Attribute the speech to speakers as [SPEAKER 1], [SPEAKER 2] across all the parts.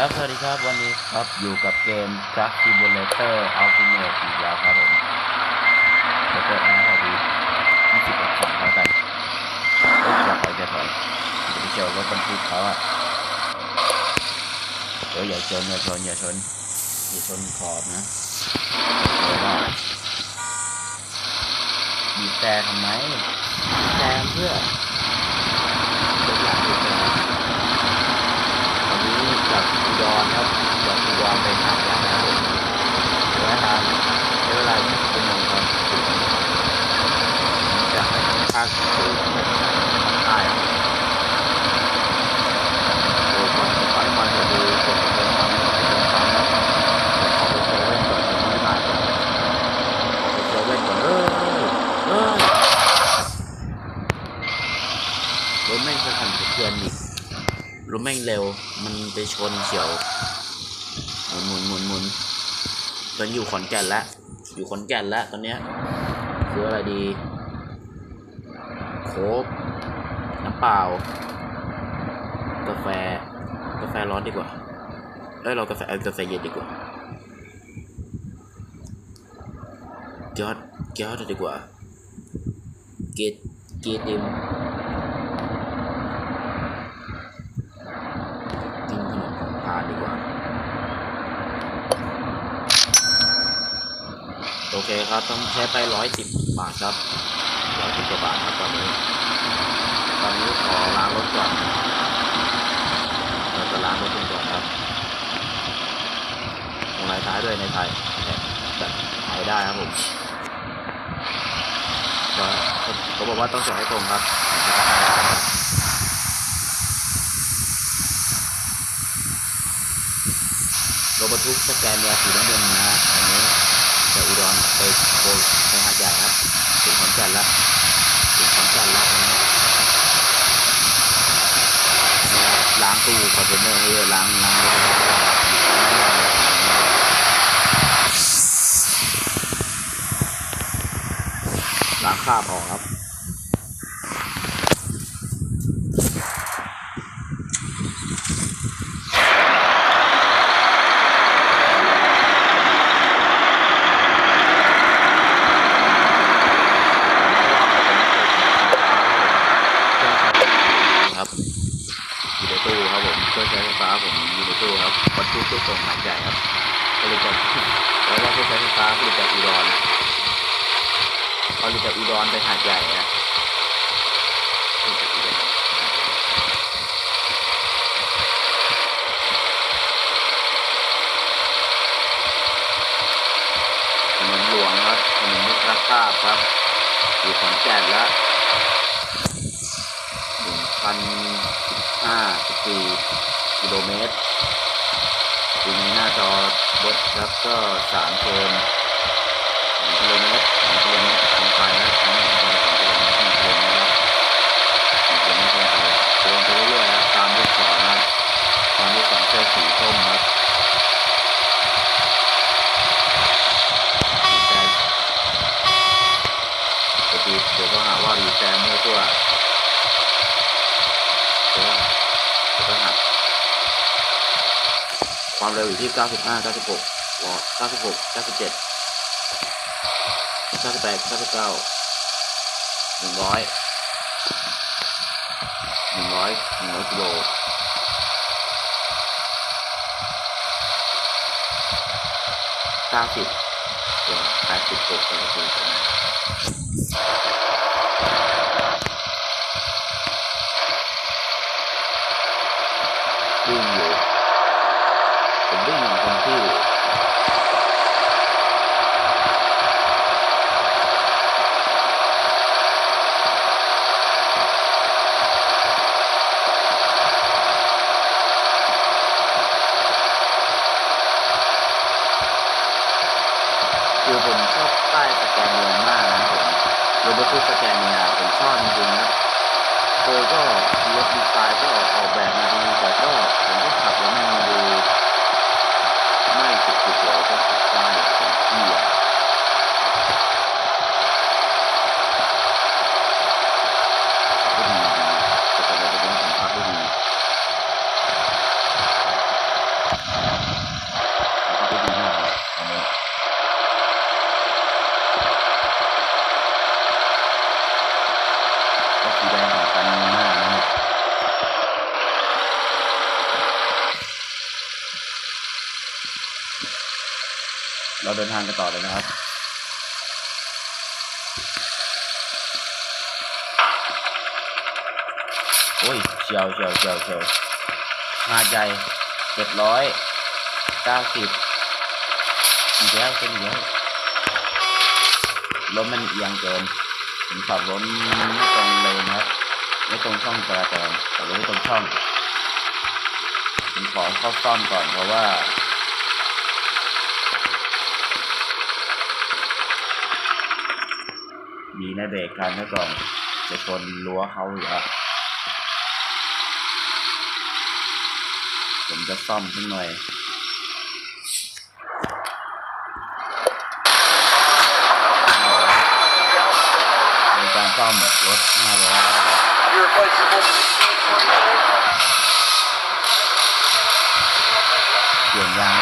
[SPEAKER 1] ครับ สวัสดีครับวันนี้ครับอยู่กับเกม Truck Simulator Ultimate อีกแล้วครับผมจะเปิดแอร์พอดี20อักษรแล้วกันเอ้ยจะถอยจะถอยจะไปเฉียวรถบรรทุกเขาอะเอออย่าชนอย่าชนอย่าชนอย่าชนขอบนะบีบแต่ทำไมบีบแต่เพื่อรถหลังบีบแต่ วันนี้ ยอนครับจากอุดรไปหาดใหญ่ครับแล้วทางใช้เวลาที่เป็นหนึ่งครับจากภาคคือใต้ครับโดยก่อนจะไปมาจะดูกดเติมน้ำมันให้เติมปั๊มครับขอไปเซเว่นก่อนจะไม่ผ่านครับขอไปเซเว่นก่อนเออเออรถแม่งจะสั่นสะเทือนอีก รถแม่ งเร็ว มันไปชนเฉียวหมุนหมุนหมุนหมุนตอนอยู่ขอนแก่นแล้วอยู่ขอนแก่นแล้วตอนเนี้ยซื้ออะไรดีโค้กน้ำเปล่ากาแฟ กาแฟร้อนดีกว่าเอ้ยเรากาแฟเอากาแฟเย็นดีกว่าเกี๊ยวเกี๊ยวดีกว่าเกตเกติมกินขนมของทานดีกว่า โอเครับ ต้องใช้ไปร้อยสิบบาทครับร้อยสิบกว่าบาทครับตอนนี้ ตอนนี้ขอล้างรถก่อนเราจะล้างรถก่อนครับลงลายท้ายด้วยในไทยแบบไทยได้ครับผมก็เขาบอกว่าต้องจอดให้ตรงครับรถบรรทุกสแกนเนียสีน้ำเงินนะ ดอนไปโกไปหาดใหญ่ครับถึงขอนแก่นแล้วถึงขอนแก่นแล้วล้างตู้คอนเทนเนอร์ให้ด้วยล้างล้างล้างคราบออกครับ 54กิโลเมตรดูในหน้าจอบดครับก็3เทิร์นกิโลเมตร2กิโลเมตรทำไปนะทำให้ทำไป2กิโลเมตร1กิโลเมตรครับ1กิโลเมตรลงไปลงไปเรื่อยๆครับตามลูกศรครับตามลูกศรเส้นสีส้มครับเดี๋ยวก็หาว่ารีแซมเมั่วตัว เร็วอยู่ที่ 95 96วอ96 97 98 99 100 100 100กิโล90 80 60 70 สุดๆเลยก็ขับได้เต็มที่อะก็ดีดีแต่ตอนนี้ผมขับได้ดี เราเดิ นทางกันต่อเลยนะครับโอ้ยเชียวเชียวเชียวเชียวหาดใหญ่เจ็ดร้อยเก้าสิบอีกแล้วเป็นอีกแล้วรถมันเอียงเกินผมขับรถไม่ตรงเลยนะครับไม่ตรงช่องจราจรขับรถไม่ตรงช่องผมขอเข้าซ่อมก่อนเพราะว่า มีในเบรกทันไว้ก่อนจะชนรั้วเขาอยู่แล้วผมจะซ่อมขึ้นหน่อยในการซ่อมรถ500
[SPEAKER 2] Irreplaceable.
[SPEAKER 1] เปลี่ยนยาง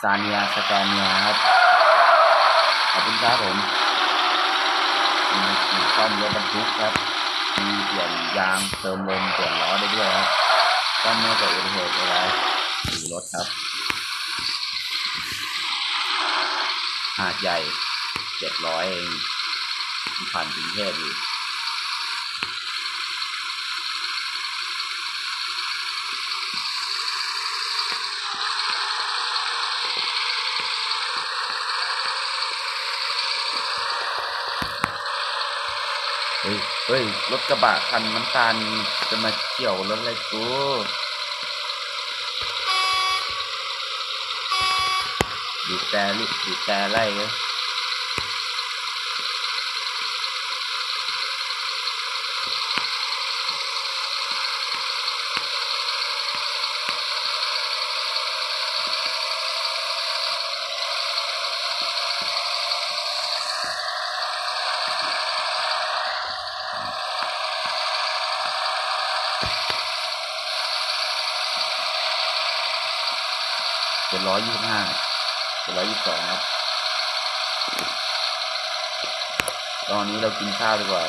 [SPEAKER 1] ซาเนียสแกนเนียครับ ขอบคุณครับผมมีมีซ่อมรถบรรทุกครับมีเปลี่ยนยางเติมลมเปลี่ยนล้อได้ด้วยครับซ่อมไม่เกิดอุบัติเหตุอะไรขี่รถครับ หาดใหญ่เจ็ดร้อยเองผ่านกรุงเทพอยู่ เฮ้ย รถกระบะคันน้ำตาลจะมาเกี่ยวรถอะไรกูดูดแต่ลิดูดแต่ไล่เลยเป็น ร้อยยี่สิบห้าเป็นร้อยยี่สิบสองครับ ตอนนี้เรากินข้าวดีกว่า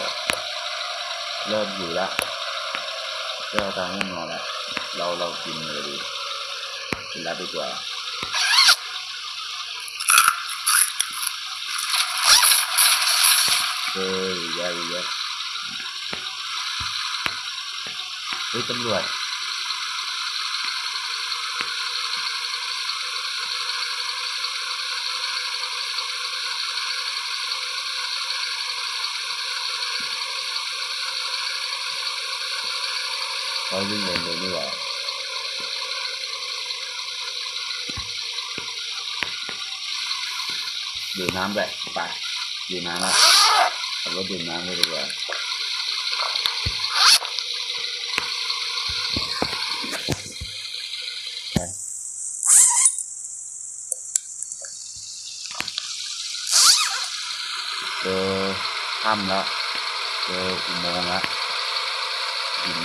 [SPEAKER 1] เริ่มอยู่ล้วเริ่มตามง่วงนอนล้วเราเรากินเลยดีกินแล้วดีกว่าเฮ้ยเยอะเยอะเฮ้ยตำรวจ เขา วิ่งเลนเดียวนี่หว่าดื่มน้ำแบบไปดื่มน้ำละขับรถดื่มน้ำเลยดีกว่าเจอถ้ำแล้วเจออุโมงค์แล้วหิน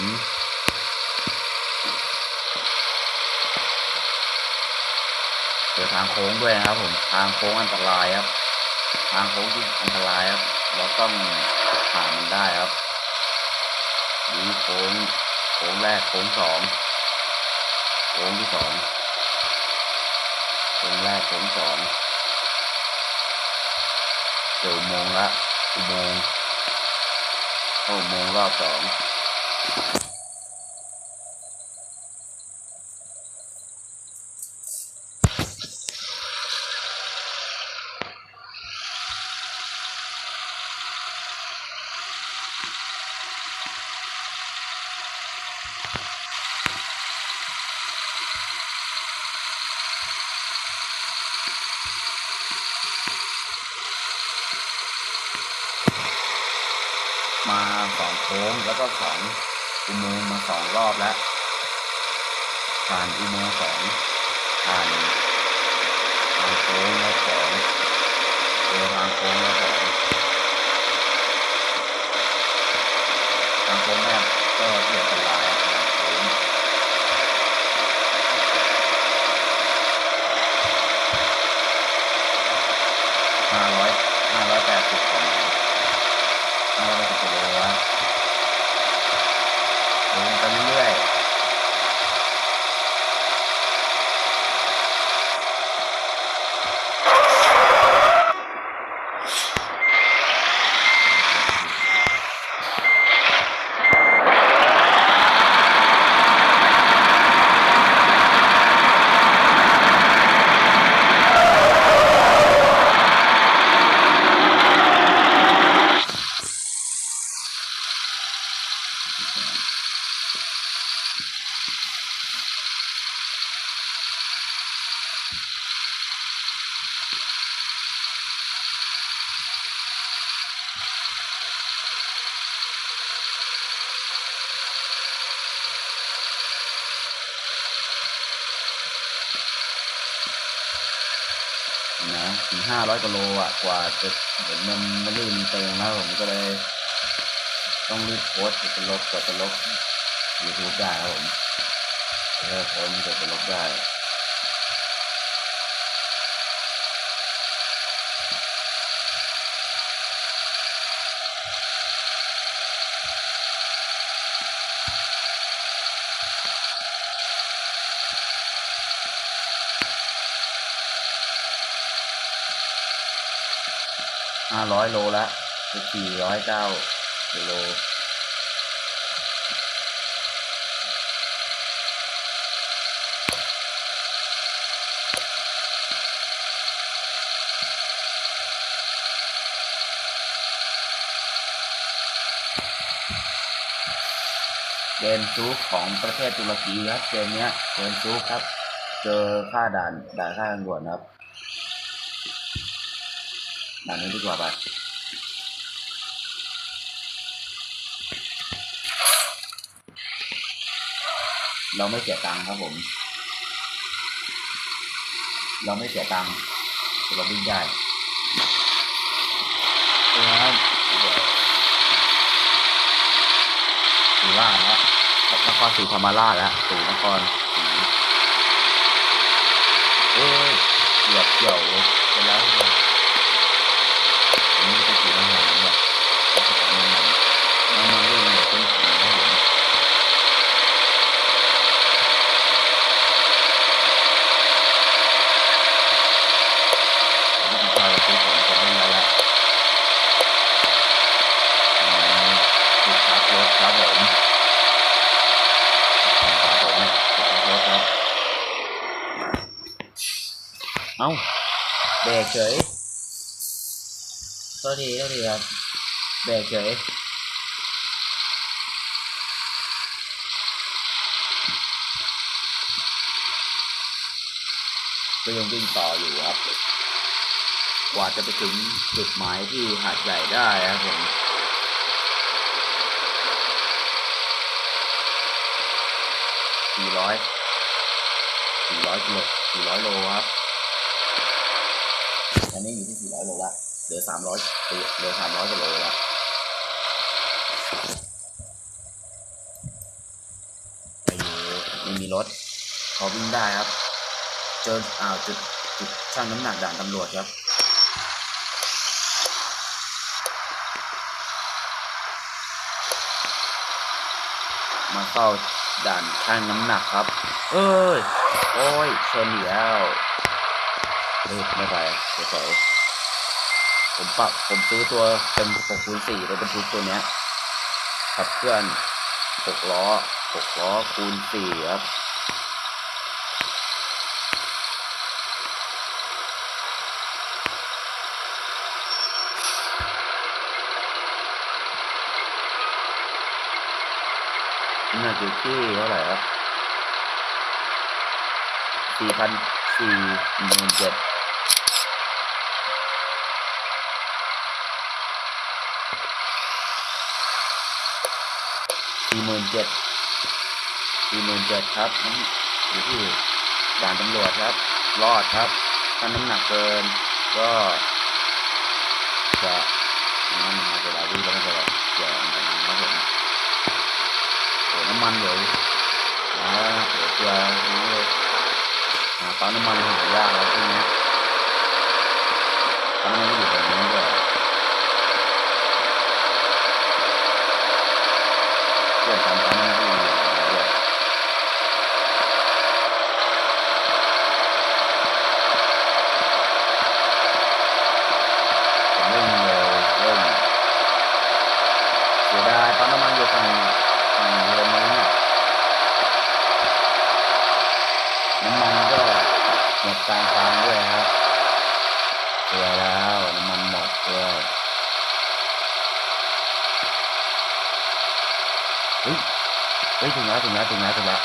[SPEAKER 1] เจอทางโค้งด้วยนะครับ ผมทางโค้งอันตรายครับ ทางโค้งที่อันตรายครับ เราต้องผ่านมันได้ครับนี่โค้งโค้งแรกโค้งสองโค้งที่สองโค้งแรกโค้งสองเจออุโมงละอุโมงค์เข้โมงรอบสอง มาสองโค้งแล้วก็สองอุโมงค์มาสองรอบแล้วผ่านอุโมงค์สองผ่านทางโค้งแล้วสองเจอทางโค้งแล้วสองทางโค้งแรกก็เอียดอันตรายทางโค้งห้าร้อยห้าร้อยแปดสิบกว่าไมล์ เอาไปกิโลวะเดินไปเรื่อยๆ ถึงห้าร้อย กว่าจะเดี๋ยวมันมันรีบมันเต็มแล้วผมก็เลยต้องรีบโพสต์จะลบกว่าจะลบยูทูบได้ครับผมแล้วผมจะลบได้ โลละสี่ร้อยเก้ากิโลเกมซูฟของประเทศตุรกีครับเกมเนี้ยเกมซูฟครับ เจอค่าด่านด่านค่างด่วนครับ ด่านนี้ดีกว่าไปเราไม่เสียตังค์ครับผม เราไม่เสียตังค์เราวิ่งได้ครับสุราษฎร์แล้วนครศรีธรรมราชแล้วสู่นครศรีเอ้ยเหยียบเกี่ยวเลยไปแล้วเลยอันนี้เป็นสีน้ำหนักเนี่ยเป็นสีน้ำหนักน้ำมันเรื่องอะไรเป็นสีน้ำหนักผมไม่ได้ซื้อของจะเล่นแล้วแหละอืมจุดพักรถครับผมครับผมเนี่ยจุดพักรถครับ เอ้า เบรกเฉยโทษทีโทษทีครับเบกเฉยก็ยังวิ่งต่ออยู่ครับ กว่าจะไปถึงจุดหมายที่หาดใหญ่ได้ครับผมสี่ร้อยสี่ร้อยกิโลสี่ร้อยโลครับ ตอนนี้อยู่ที่400โลละเหลือ300เหลือ300กว่าโลละไปอยู่ไม่มีรถเขาวิ่งได้ครับ เจออ่าวจุดจุดช่างน้ำหนักด่านตำรวจครับมาเข้าด่านช่างน้ำหนักครับ เอ้ย โอ้ยชนอีกแล้ว เอ้ยไม่ไปเฉยๆผมปรับผมซื้อตัวเป็น6คูณ4เลยเป็นทุกตัวเนี้ยขับเคลื่อน6ล้อ6ล้อคูณ4ครับน้ำหนักอยู่ที่เท่าไหร่ครับสี่พันสี่หมื่นเจ็ด สี่หมื่นเจ็ดสี่หมื่นเจ็ดครับน้ำอยู่ที่ด่านตำรวจครับ รอดครับ ถ้าน้ำหนักเกิน ก็จะน้ำมันจะได้วิ่งแล้วมันจะเกี่ยวอันตรายครับผมโอ้น้ำมันเดี๋ยวอ่าเดี๋ยวเกลือนี้เลยหาปั๊มน้ำมันหายากแล้วใช่วงนี้ปั๊มน้ำมันอยู่แบบ แล้วถึงแล้วถึงแล้วถึงแล้ว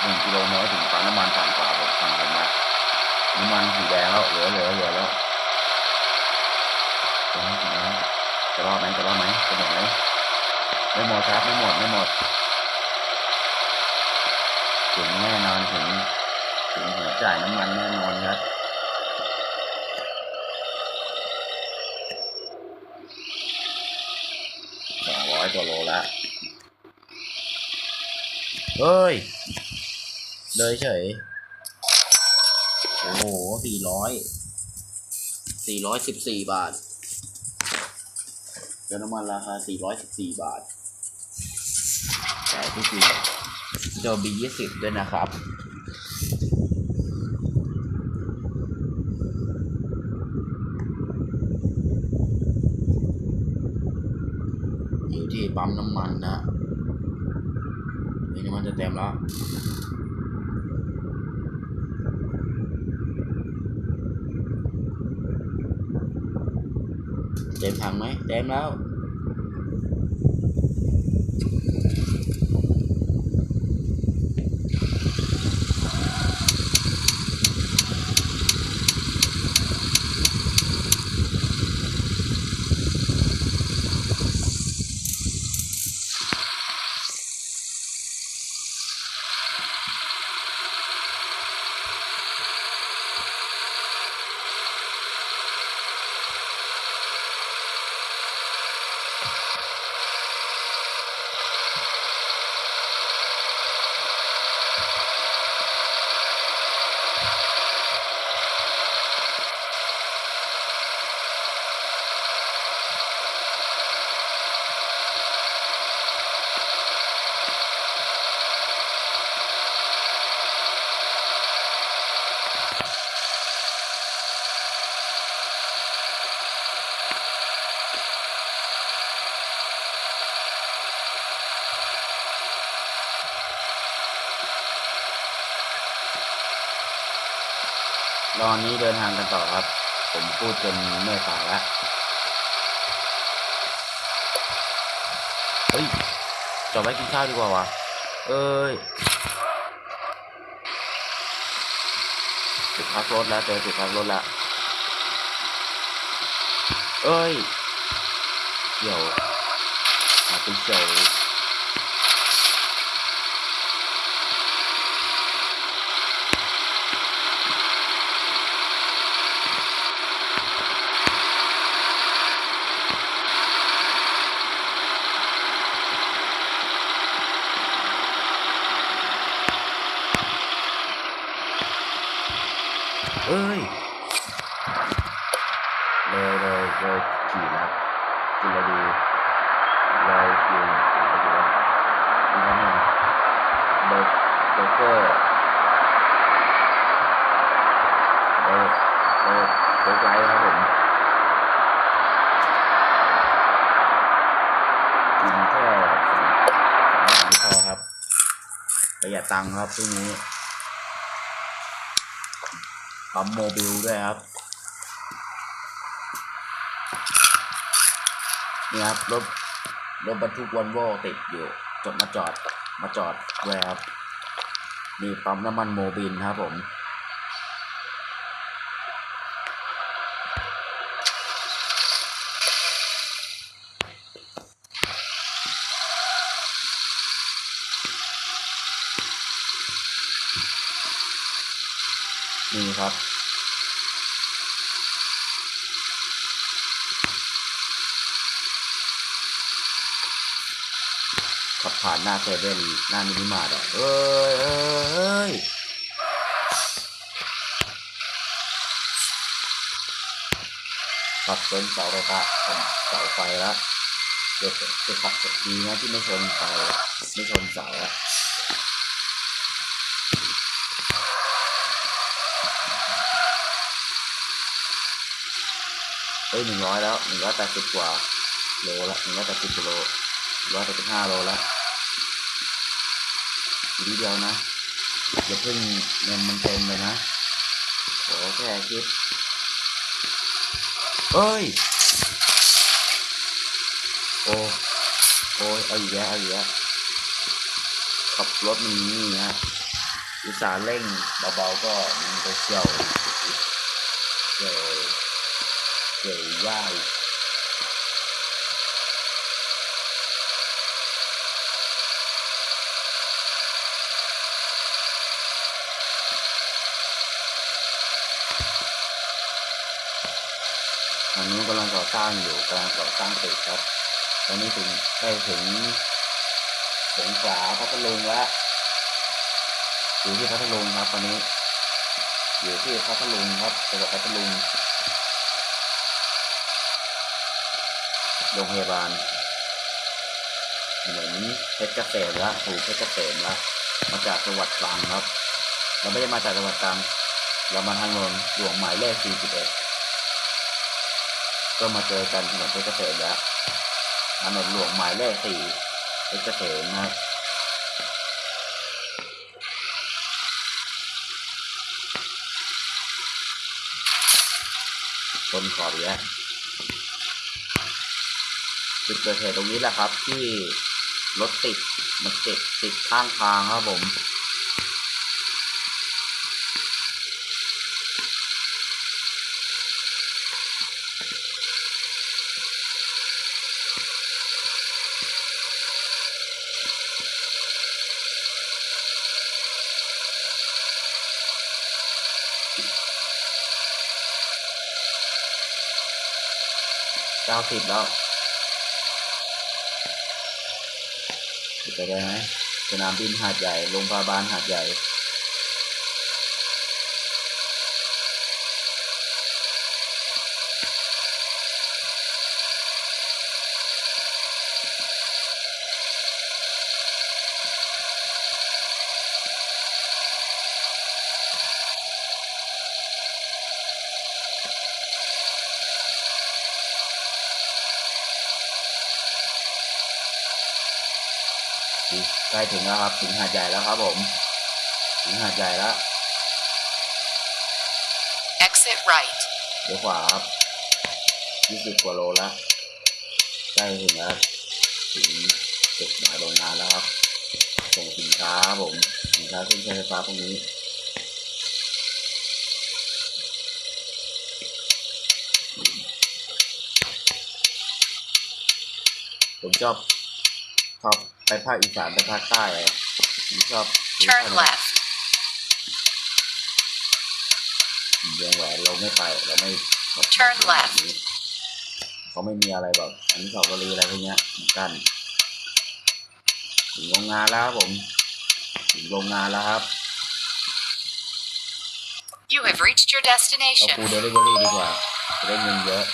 [SPEAKER 1] หนึ่งกิโลเมตรถึงปั๊มน้ำมันถ่างขวาผมฝั่งผมนะน้ำมันสีแดงแล้วเหลือเหลือเหลือแล้วถึงแล้ถึงแล้จะรอดไหมจะรอดไหมจะหมดไหมไม่หมดครับไม่หมดไม่หมดถึงแน่นอนถึงถึงหัวจ่ายน้ำมันแน่นอนครับสองร้อยกว่าโลละ เฮ้ย เลยเฉย โอ้โหสี่ร้อย สี่ร้อยสิบสี่บาทเติมน้ำมันราคาสี่ร้อยสิบสี่บาท แต่ที่จริงโดนบียี่สิบด้วยนะครับอยู่ที่ปั๊มน้ำมันนะ มันจะเต็มแล้วเต็มถังไหมเต็มแล้ว ตอนนี้เดินทางกันต่อครับ ผมพูดจนเมื่อยปากแล้วเฮ้ยจอดไว้กินข้าวดีกว่าวะเอ้ยจุดพักรถแล้วเจอจุดพักรถแล้วเอ้ยเดี๋ยวมาไปเฉย เอ้ย เลยเลยเลยขี่แล้วกินแล้วดีเลยกินอะไรดีวะมีน้ำมันเบอร์เบอร์เกอร์เบอร์เบอร์เบอร์ไกด์ครับผมกินแค่สองสองอย่างพอครับประหยัด ตังค์ครับพรุ่งนี้ปั๊มโมบิลด้วยครับนี่ครับรถรถบรรทุกวันว่ติดอยู่จดมาจอดมาจอดแวยครับนี่ปั๊มน้ำมันโมบิลครับผม นี่ครับ ขับผ่านหน้าเซเว่นหน้ามินิมาร์ทอะเอ้ยเอ้ยเอ้ยขับชนเสาไฟฟ้าเสาไฟแล้วเดี๋ยวจะขับดีนะที่ไม่ชนเสาไม่ชนเสาอะ อ้ยหนึ่งร้อยแล้วหนึ่งร้อยแปดสิบกว่าโลละหนึ่งร้อยแปดสิบกิโลร้อยแปดสิบห้าโลแล้วนิดเดียวนะอย่าเพิ่งเงินมันเต็มเลยนะขอแค่คิดเอ้ย โอ้โอ้ยเอาอีกแล้วเอาอีกแล้วขับรถมันนี่ฮะอุตส่าห์เร่งเบาๆก็มันก็เชี่ยวเชี่ยว เชี่ยวย่ายทางนู้กำลังก่อสร้างอยู่กำลังก่อสร้างตึกครับ ตอนนี้ถึงใกล้ถึงสงขลาพัทลุงแล้วอยู่ที่พัทลุงครับตอนนี้อยู่ที่พัทลุงครับจังหวัดพัทลุง โรงพยาบาลถนนเพชรเกษมละถูกเพชรเกษมละมาจากจังหวัดตรังครับ เราไม่ได้มาจากจังหวัดตรัง เรามาทางถนนหลวงหมายเลข 41 ก็มาเจอกันถนนเพชรเกษมแล้วถนนหลวงหมายเลข 4 เพชรเกษมนะครับคนขอบแยะ จุดเกิดเหตุตรงนี้แหละครับ ที่รถติดมันติดติดข้างทางครับผมเก้าสิบแล้ว จะไปได้ไหมสนามบินหาดใหญ่โรงพยาบาลหาดใหญ่ ถึงแล้วครับ ถึงหาดใหญ่แล้วครับผม ถึงหาดใหญ่แล้ว
[SPEAKER 3] Exit right.
[SPEAKER 1] เดี๋ยวขวาครับยี่สิบกว่าโลแล้วใกล้ถึงแล้วถึงจุดหมายโรงงานแล้วครับ ส่งสินค้าครับผมสินค้าเครื่องใช้ไฟฟ้าพวกนี้ผมชอบชอบ ไปภาคอีสานไปภาคใต้อะผมชอบ
[SPEAKER 3] Turn left.
[SPEAKER 1] เมืองแหวนเราไม่ไปเราไม่
[SPEAKER 3] Turn left
[SPEAKER 1] เขาไม่มีอะไรแบบอนุสาวรีย์อะไรพวกเนี้ยกันถึงโรงงานแล้วครับผม ถึงโรงงานแล้วครับ
[SPEAKER 3] You have reached your
[SPEAKER 1] เอา
[SPEAKER 3] destination.
[SPEAKER 1] ฟูเดลิเวอรี่ดีกว่าจะได้เงินเยอะ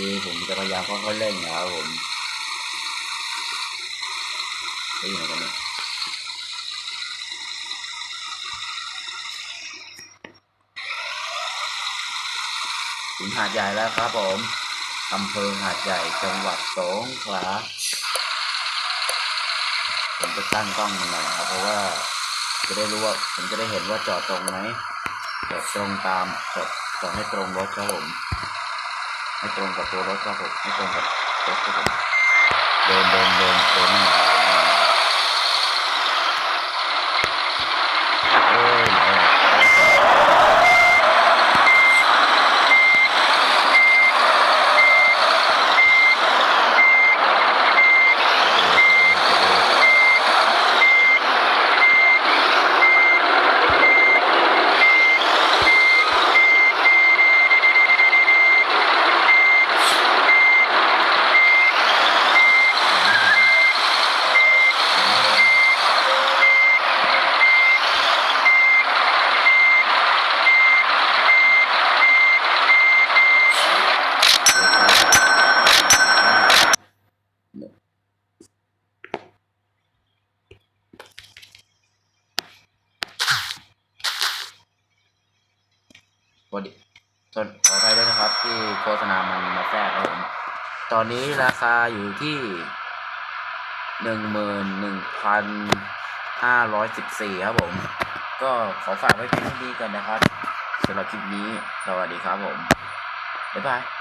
[SPEAKER 1] คือผมจะพยายามค่อยๆเล่นนะครับผมได้ยินไหมกันเนี่ยถึงหาดใหญ่แล้วครับผมอำเภอหาดใหญ่จังหวัดสงขลาผมจะตั้งกล้องมันหน่อยครับ เพราะว่าจะได้รู้ว่าผมจะได้เห็นว่าจอดตรงไหมจอดตรงตามจอดจอดให้ตรงรถครับผม ไม่ตรงกับตัวรถครับผมให้ตรงกับรถครับผมเดินเดินเดินเดินหน้าเดินหน้าเอ้ยไหนอะพอดีขออภัยด้วยนะครับ ที่โฆษณามันมาแทรกครับผม ตอนนี้รา คาอยู่ที่หนึ่งหมื่นหนึ่งพันห้าร้อยสิบสี่ครับผม ก็ขอฝากไว้เพียงเท่านี้กันนะครับสำหรับคลิปนี้ สวัสดีครับผม บ๊ายบาย